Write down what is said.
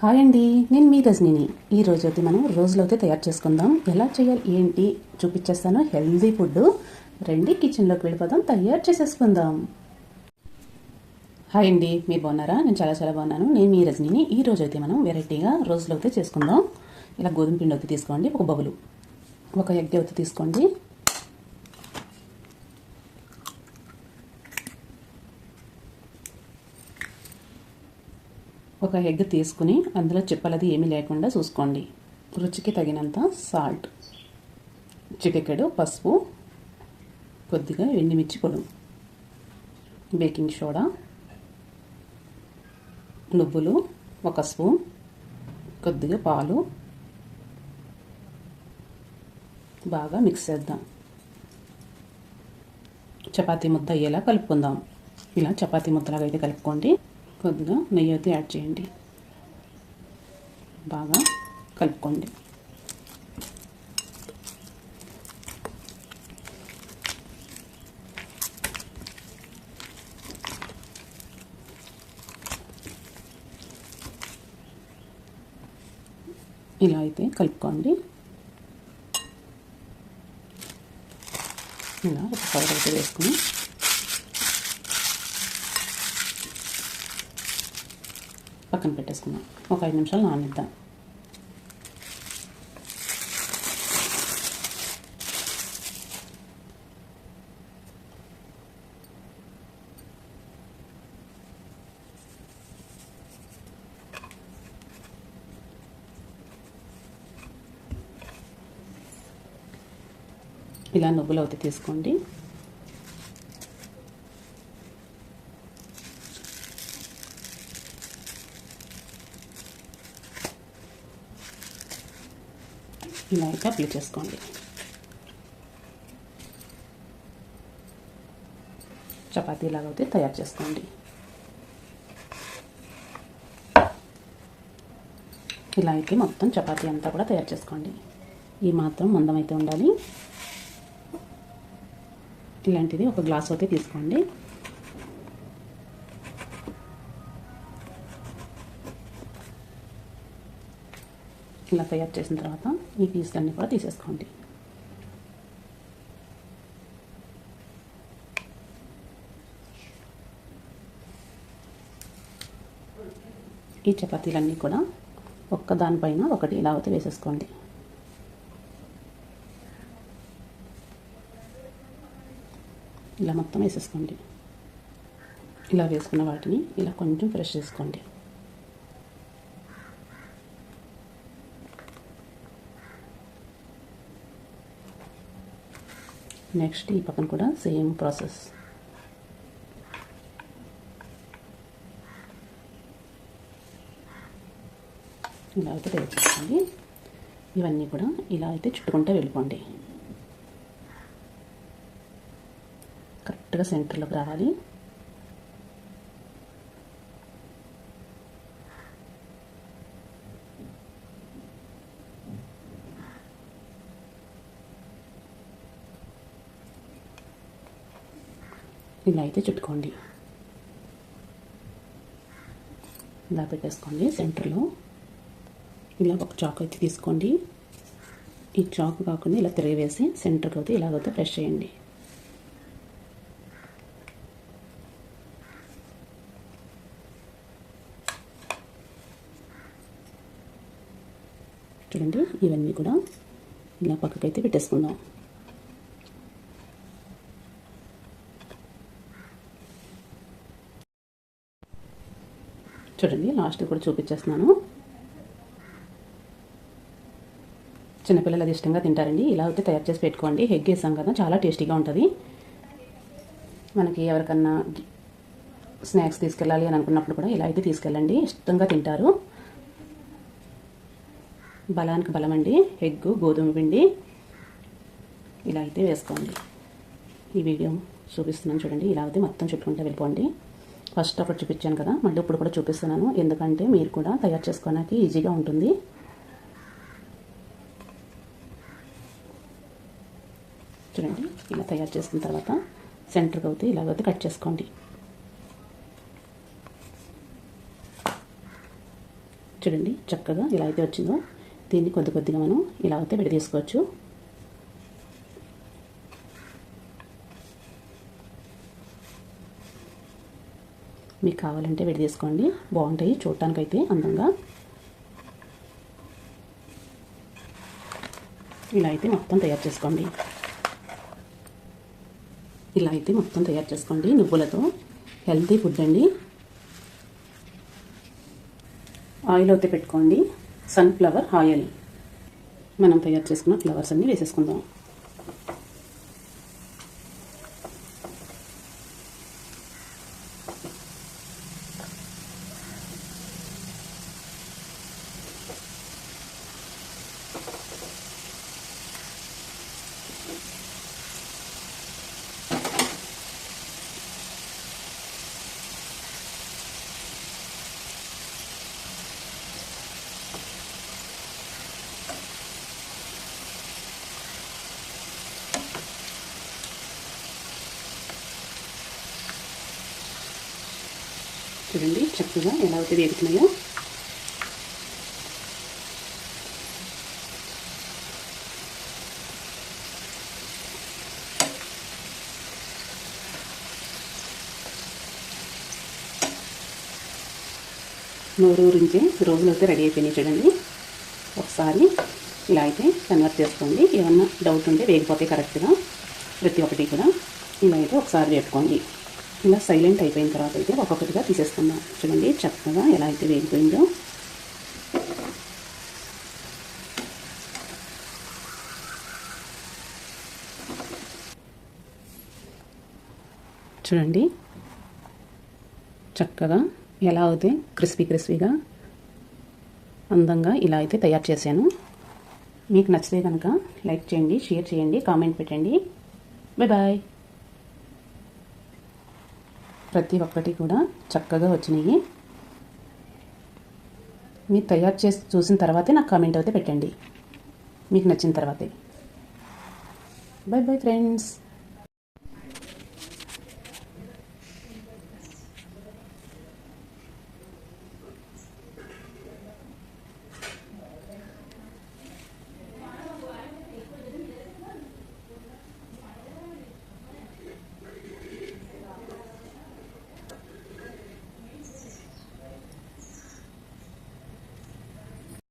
Hi అండి నేను మీ రజనీని. ఈ రోజు అయితే మనం రోజులో అయితే తయారు చేసుకుందాం. ఎలా చేయాలి ఏంటి చూపించేస్తాను హెల్దీ ఫుడ్ రండి కిచెన్లోకి వెళ్ళిపోదాం తయారు చేసేసుకుందాం. హాయ్ అండి మీరు బాగున్నారా? నేను చాలా చాలా బాగున్నాను. నేను మీ రజనీని. ఈ రోజు అయితే మనం వెరైటీగా రోజులో చేసుకుందాం. ఇలా గోధుమ పిండి అయితే తీసుకోండి ఒక బబులు. ఒక ఎగ్ అయితే తీసుకోండి. ఒక ఎగ్ తీసుకుని అందులో చిప్పలది ఏమీ లేకుండా చూసుకోండి. రుచికి తగినంత సాల్ట్ చిటికెడు పసుపు కొద్దిగా ఎండుమిర్చి పొడి బేకింగ్ సోడా నువ్వులు ఒక స్పూన్ కొద్దిగా పాలు. బాగా మిక్స్ చేద్దాం. చపాతీ ముద్ద అయ్యేలా కలుపుకుందాం. ఇలా చపాతీ ముద్దలాగా అయితే కలుపుకోండి. కొద్దిగా నెయ్యి అయితే యాడ్ చేయండి. బాగా కలుపుకోండి. ఇలా అయితే కలుపుకోండి. ఇలా ఒక కవర్ అయితే వేసుకుని పక్కన పెట్టేసుకుందాం. ఒక ఐదు నిమిషాలు నానిద్దాం. ఇలా నువ్వులు అవుతాయి తీసుకోండి. ఇలా అయితే అప్లై చేసుకోండి చపాతీలాగా అయితే తయారు చేసుకోండి ఇలా అయితే మొత్తం చపాతీ అంతా కూడా తయారు చేసుకోండి. ఈ మాత్రం మందం అయితే ఉండాలి. ఇలాంటిది ఒక గ్లాస్ అయితే తీసుకోండి. ఇలా తయారు చేసిన తర్వాత ఈ పీసులన్నీ కూడా తీసేసుకోండి. ఈ చపాతీలన్నీ కూడా ఒక్క దానిపైన ఒకటి ఇలా అయితే వేసేసుకోండి. ఇలా మొత్తం వేసేసుకోండి. ఇలా వేసుకున్న వాటిని ఇలా కొంచెం ఫ్రెష్ చేసుకోండి. నెక్స్ట్ ఈ పక్కన కూడా సేమ్ ప్రాసెస్ ఇలా అయితే తయారు చేసుకోండి ఇవన్నీ కూడా ఇలా అయితే చుట్టుకుంటూ వెళ్ళిపోండి. కరెక్ట్గా సెంటర్లోకి రావాలి. ఇలా అయితే చుట్టుకోండి. ఇలా పెట్టేసుకోండి సెంటర్లో. ఇలా ఒక చాక్ అయితే తీసుకోండి. ఈ చాక్ కాకుండా ఇలా తిరగవేసి సెంటర్కి అయితే ఇలాగైతే ప్రెస్ చేయండి. చూడండి ఇవన్నీ కూడా ఇలా పక్కకైతే పెట్టేసుకుందాం. చూడండి లాస్ట్ కూడా చూపించేస్తున్నాను. చిన్నపిల్లలు అది ఇష్టంగా తింటారండి. ఇలా అయితే తయారు చేసి పెట్టుకోండి. ఎగ్ వేసాం కదా చాలా టేస్టీగా ఉంటుంది. మనకి ఎవరికన్నా స్నాక్స్ తీసుకెళ్ళాలి అని అనుకున్నప్పుడు కూడా ఇలా అయితే తీసుకెళ్ళండి. ఇష్టంగా తింటారు. బలానికి బలం అండి. ఎగ్గు గోధుమ పిండి ఇలా అయితే వేసుకోండి. ఈ వీడియో చూపిస్తున్నాను చూడండి. ఇలా అయితే మొత్తం చుట్టుకుంటే వెళ్ళిపోండి. ఫస్ట్ ఒకటి చూపించాను కదా మళ్ళీ ఇప్పుడు కూడా చూపిస్తున్నాను. ఎందుకంటే మీరు కూడా తయారు చేసుకోవడానికి ఈజీగా ఉంటుంది. చూడండి ఇలా తయారు చేసిన తర్వాత సెంటర్కి అవుతే ఇలాగైతే కట్ చేసుకోండి. చూడండి చక్కగా ఇలా అయితే వచ్చిందో. దీన్ని కొద్ది కొద్దిగా మనం ఇలా అయితే విడదీసుకోవచ్చు. మీకు కావాలంటే విడదీసుకోండి బాగుంటాయి. చూడటానికైతే అందంగా. ఇలా అయితే మొత్తం తయారు చేసుకోండి. ఇలా అయితే మొత్తం తయారు చేసుకోండి. నువ్వులతో హెల్తీ ఫుడ్ అండి. ఆయిల్ అయితే పెట్టుకోండి. Sunflower oil. మనం తయారు చేసుకున్న ఫ్లవర్స్ అన్నీ వేసేసుకుందాం. చూడండి చక్కగా ఎలా అయితే వేగుతున్నాయో నోరు రోజులు అయితే రెడీ అయిపోయినాయి చూడండి. ఒకసారి ఇలా అయితే కన్వర్ట్ చేసుకోండి. ఏమన్నా డౌట్ ఉంటే వేగిపోతే కరెక్ట్గా ప్రతి ఒక్కటి కూడా ఇలా అయితే ఒకసారి వేపుకోండి ఇలా సైలెంట్ అయిపోయిన తర్వాత అయితే ఒక్కొక్కటిగా తీసేసుకుందాం. చూడండి చక్కగా ఎలా అయితే వేగిపోయిందో. చూడండి. చక్కగా ఎలా అయితే క్రిస్పీ క్రిస్పీగా అందంగా ఇలా అయితే తయారు చేశాను. మీకు నచ్చితే కనుక లైక్ చేయండి షేర్ చేయండి కామెంట్ పెట్టండి. బాయ్ బాయ్ ప్రతి ఒక్కటి కూడా చక్కగా వచ్చినాయి. మీరు తయారు చేసి చూసిన తర్వాతే నాకు కామెంట్ అయితే పెట్టండి. మీకు నచ్చిన తర్వాతే. Bye bye friends